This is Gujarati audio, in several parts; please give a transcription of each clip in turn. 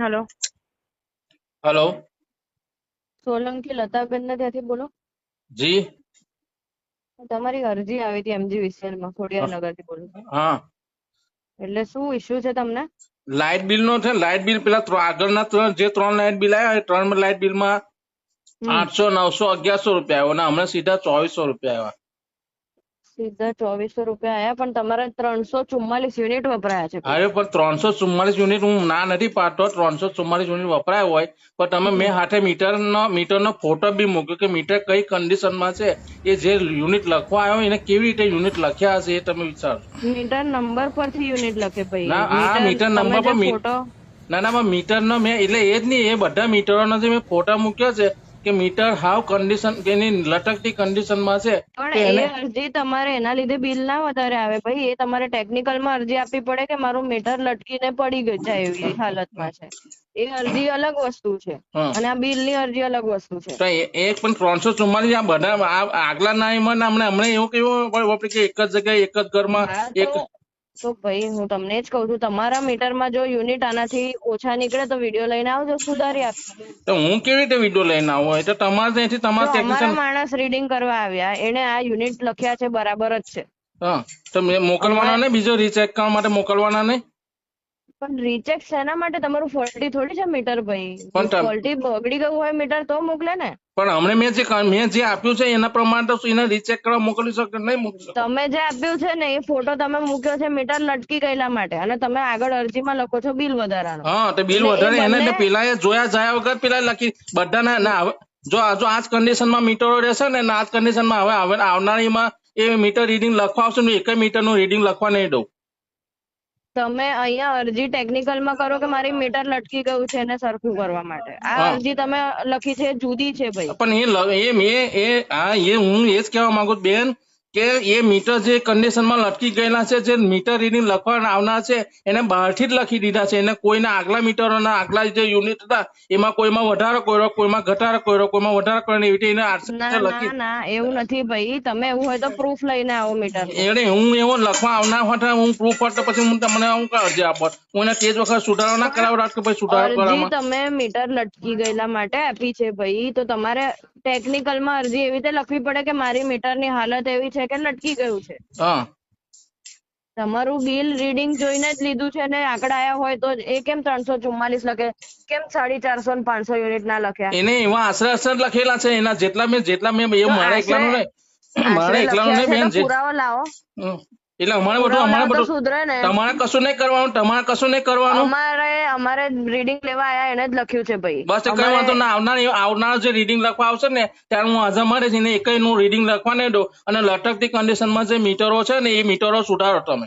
હેલો. હેલો. સોલંકી લતાબેન ને ત્યાંથી બોલો. જી. તમારી અરજી આવી હતી એમજીવીસીએલમાં ખોડિયાર થી બોલું હા. એટલે શું ઇશ્યુ છે તમને? લાઇટ બિલ નો છે લાઇટ બિલ પેલા આગળના ત્રણ જે ત્રણ લાઇટ બિલ આવ્યા ત્રણ લાઇટ બિલમાં આઠસો નવસો અગિયારસો રૂપિયા આવ્યો અને હમણાં સીધા ચોવીસો રૂપિયા આવ્યા. સીધા ચોવીસો રૂપિયા આયા પણ તમારે ત્રણસો ચુમ્માલીસ યુનિટ વપરાયા છે. અરે પણ ત્રણસો ચુમ્માલીસ યુનિટ હું ના નથી પાડતો. ત્રણસો ચુમ્માલીસ યુનિટ વપરાય હોય પણ તમે મેં હાથે મીટર નો મીટર નો ફોટો બી મૂક્યો કે મીટર કઈ કન્ડિશનમાં છે એ જે યુનિટ લખવા આવ્યો એને કેવી રીતે યુનિટ લખ્યા હશે એ તમે વિચારો મીટર નંબર પરથી યુનિટ લખે ભાઈ. ના, આ મીટર નંબર પર મી- ફોટો ના ના મીટર નો મેં એટલે એ જ નહીં એ બધા મીટરોનો જે મેં ફોટા મૂક્યો છે કે મીટર હાવ કન્ડિશન કે એની લટકતી કન્ડિશનમાં છે પણ એ અરજી તમારે એના લીધે બિલ ના વધારે આવે. ભાઈ એ તમારે ટેકનિકલમાં અરજી આપવી પડે કે મારું મીટર લટકીને પડી ગયું છે એવી હાલતમાં છે. એ અરજી અલગ વસ્તુ છે અને આ બિલની અરજી અલગ વસ્તુ છે. તો એ એ પણ ત્રણસો ચુમ્માલીસ આ બધા આગલા નાઈમાં હમણાં હમણાં એવું કેવું વાપર્યું કે એક જ જગ્યાએ એક જ ઘરમાં માં એક તો ભાઈ હું તમને જ કહું છું તમારા મીટરમાં જો યુનિટ આનાથી ઓછા નીકળે તો વીડિયો લઈને આવજો સુધારી આપજો. તો હું કેવી રીતે વીડિયો લઈને આવું એટલે તો તમારે ત્યાંથી તમારે ટેકનિશિયન માણસ રીડિંગ કરવા આવ્યા એને આ યુનિટ લખ્યા છે બરાબર જ છે. હા તો મેં મોકલવાના ને બીજો રીચેક કરવા માટે મોકલવાના નહીં? પણ રીચેક શેના માટે? તમારું ફોલ્ટી થોડી છે મીટર ભાઈ. પણ ફોલ્ટી બગડી ગયું હોય મીટર તો મોકલે ને. પણ હમણાં મેં જે મેં જે આપ્યું છે એના પ્રમાણે તો એને રિચેક કરવા મોકલી શકો નહીં મોકલી શકો? તમે જે આપ્યું છે ને એ ફોટો તમે મૂક્યો છે મીટર લટકી ગયેલા માટે અને તમે આગળ અરજીમાં લખો છો બિલ વધારાનો. હા તો બિલ વધારે એને એટલે પેલા એ જોયા જાય વગર પેલા લખી બધાના ના જો જો આ જ કન્ડિશનમાં મીટરો રહેશે ને આ જ કન્ડિશનમાં હવે હવે આવનારીમાં એ મીટર રીડિંગ લખવા આવશે ને એક મીટરનું રીડિંગ લખવા નહીં દઉં. તમે અહીંયા અરજી ટેકનિકલમાં કરો કે મારી મીટર લટકી ગયું છે એને સરખું કરવા માટે? આ અરજી તમે લખી છે જુદી છે ભાઈ. પણ એ એ મેં એ આ એ હું એ જ કહેવા માંગુ બેન. કે એ મીટર જે કન્ડિશનમાં લટકી ગયેલા છે જે મીટર રીડિંગ લખવા આવનાર છે એને બહારથી જ લખી દીધા છે. એને કોઈના આગલા મીટરોના આગલા જે યુનિટ હતા એમાં કોઈમાં વધારો કર્યો કોઈમાં ઘટાડો કર્યો કોઈમાં વધારો કર્યો એવી રીતે એને લખી ના એવું નથી ભાઈ. તમે એવું હોય તો પ્રૂફ લઈને આવો મીટર. એને હું એવો લખવા આવનાર હોત હું પ્રૂફ હોત તો પછી હું તમને હું અરજી આપત. હું એને તે જ વખત સુધારો ના કરાવડાત કે પછી સુધારો કરાવવા તમે મીટર લટકી ગયેલા માટે આપી છે ભાઈ. તો તમારે ટેકનિકલમાં અરજી એવી રીતે લખવી પડે કે મારી મીટરની હાલત એવી છે કે લટકી ગયું છે? હા. તમારું બિલ રીડિંગ જોઈને જ લીધું છે ને આંકડા આયા હોય તો એ કેમ ત્રણસો ચુમ્માલીસ લખે? કેમ સાડી ચારસો ને પાંચસો યુનિટ ના લખ્યા? એને એવા આશરે અસર લખેલા છે એના જેટલા મેં જેટલા મેં એ મારા એકલાનું નહીં. મારા એકલાનું નહીં બેન પુરાવો લાવો. એટલે અમારે બધું અમારે બધું સુધરે ને. તમારે કશું નહીં કરવાનું તમારે કશું નહીં કરવાનું. અમારે અમારે રીડિંગ લેવા આયા એને જ લખ્યું છે ભાઈ. બસ કઈ વાંધો ના આવનાર આવનાર જે રીડિંગ લખવા આવશે ને ત્યારે હું આજે મારે જઈને એકયનું રીડિંગ લખવા નહીં દો અને લટકતી કન્ડિશનમાં જે મીટરો છે ને એ મીટરો સુધારો તમે.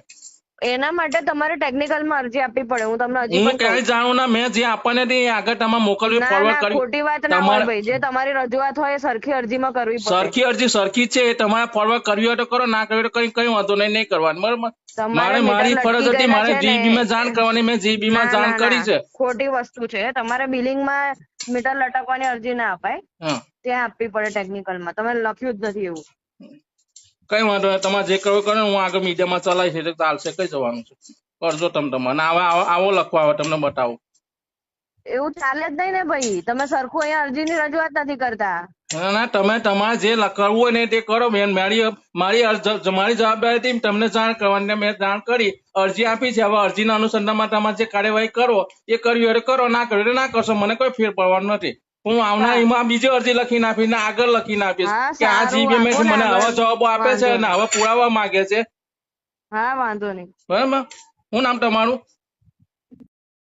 એના માટે તમારે ટેકનિકલમાં અરજી આપવી પડે. હું તમને હજી હું પણ કહું. જાણું ના મેં જે આપણને તે આગળ તમે મોકલવી ફોરવર્ડ કરી. ખોટી વાત ના હોય ભાઈ. જે તમારી રજૂઆત હોય એ સરખી અરજીમાં કરવી પડે. સરખી અરજી સરખી છે. એ તમારે ફોરવર્ડ કરવી હોય તો કરો ના કરવી તો કઈ કઈ વાંધો નહીં નહીં કરવાનું. બરાબર? તમારે મારે મારી ફરજ હતી મારે જીબી માં જાણ કરવાની મેં જીબી માં જાણ કરી છે. ખોટી વસ્તુ છે. તમારે બિલિંગમાં મીટર લટકવાની અરજી ના અપાય. ત્યાં આપવી પડે ટેકનિકલમાં. તમે લખ્યું જ નથી એવું. કઈ વાંધો નહીં. તમારે જે કરવું કરો હું આગળ મીડિયામાં ચલાવીશ એટલે ચાલશે. કઈ જવાનું છે? કરજો તમે તમારે. આવો આવો- લખવા આવે તમને બતાવો. એવું ચાલે જ નહીં ને ભાઈ. તમે સરખું અહીંયા અરજીની રજૂઆત નથી કરતા. ના ના તમે તમારે જે કરવું હોય ને તે કરો. બેન મારી મારી મારી જવાબદારી હતી તમને જાણ કરવાની મેં જાણ કરી. અરજી આપી છે. હવે અરજીના અનુસંધાનમાં તમારે જે કાર્યવાહી કરો એ કરવી હોય કરો. ના કરવી એટલે ના કરશો. મને કોઈ ફેર પડવાનો નથી. હું આવનાર એમાં બીજી અરજી નાખી ને આગળ લખી આપીશ કે આ જીબી મને. હવે જવાબો આપે છે અને હવે પુરાવા માંગે છે. હા વાંધો નહીં. બરાબર? શું નામ તમારું?